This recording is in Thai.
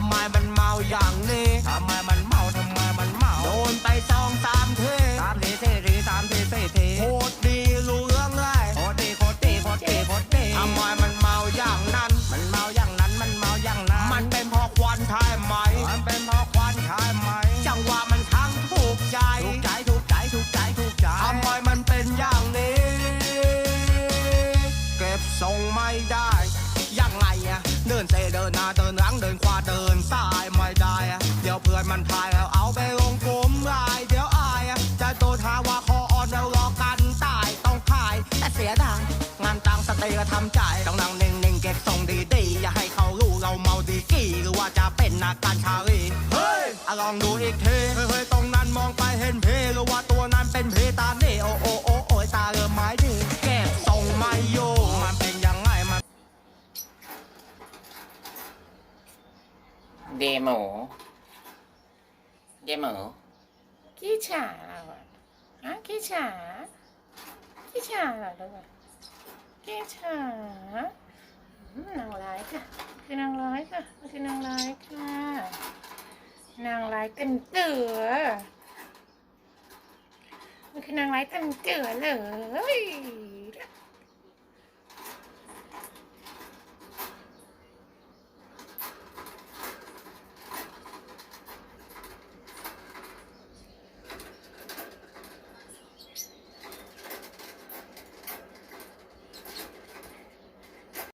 ำไมมันเมาอย่างนี้ทำไมมันเมาทำไมมันเมาโดนไปสองสามเทสามทีสี่ทีสามทีสี่ท นเซเดินหน้าเดินหลังเดินขวาเดินซ้ายไม่ได้ เดี๋ยวเพื่อนมันพายแล้วเอาไปลงกลมลายเดี๋ยวอาย จะโดนหาว่าคออ่อนแล้วรอกันตายต้องขายแต่เสียดายงานตังสเตย์ก็ทำใจต้องนั่งนิ่งๆเก็บทรงดีๆอย่าให้เขารู้เราเมาดีกี้หรือว่าจะเป็นนักการชาลีเฮ้ยลองดูอีกทีเฮ้ยตรงนั้นมองไปเห็นเพ เดโมเดโมขี้ฉาเราอะฮะขี้ฉาขี้ฉาเหรอลูกอะขี้ฉานางร้ายค่ะ คือนางร้ายค่ะมันคือนางร้ายค่ะ นางร้ายเต็มเตือมันคือนางร้ายเต็มเตือเลย